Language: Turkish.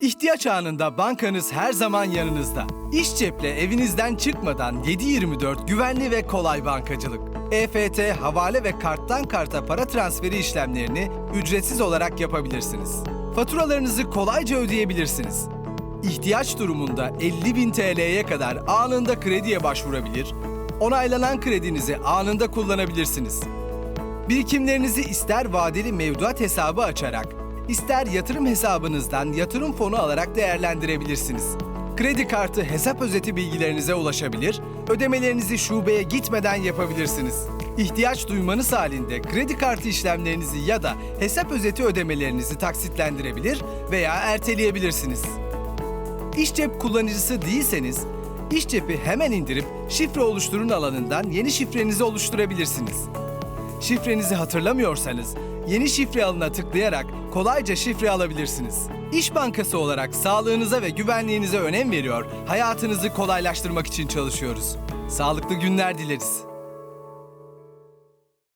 İhtiyaç anında bankanız her zaman yanınızda. İş ceple evinizden çıkmadan 7/24 güvenli ve kolay bankacılık. EFT, havale ve karttan karta para transferi işlemlerini ücretsiz olarak yapabilirsiniz. Faturalarınızı kolayca ödeyebilirsiniz. İhtiyaç durumunda 50.000 TL'ye kadar anında krediye başvurabilir, onaylanan kredinizi anında kullanabilirsiniz. Birikimlerinizi ister vadeli mevduat hesabı açarak, ister yatırım hesabınızdan yatırım fonu alarak değerlendirebilirsiniz. Kredi kartı hesap özeti bilgilerinize ulaşabilir, ödemelerinizi şubeye gitmeden yapabilirsiniz. İhtiyaç duymanız halinde kredi kartı işlemlerinizi ya da hesap özeti ödemelerinizi taksitlendirebilir veya erteleyebilirsiniz. İş cep kullanıcısı değilseniz, iş cepi hemen indirip şifre oluşturun alanından yeni şifrenizi oluşturabilirsiniz. Şifrenizi hatırlamıyorsanız yeni şifre alına tıklayarak kolayca şifre alabilirsiniz. İş Bankası olarak sağlığınıza ve güvenliğinize önem veriyor, hayatınızı kolaylaştırmak için çalışıyoruz. Sağlıklı günler dileriz.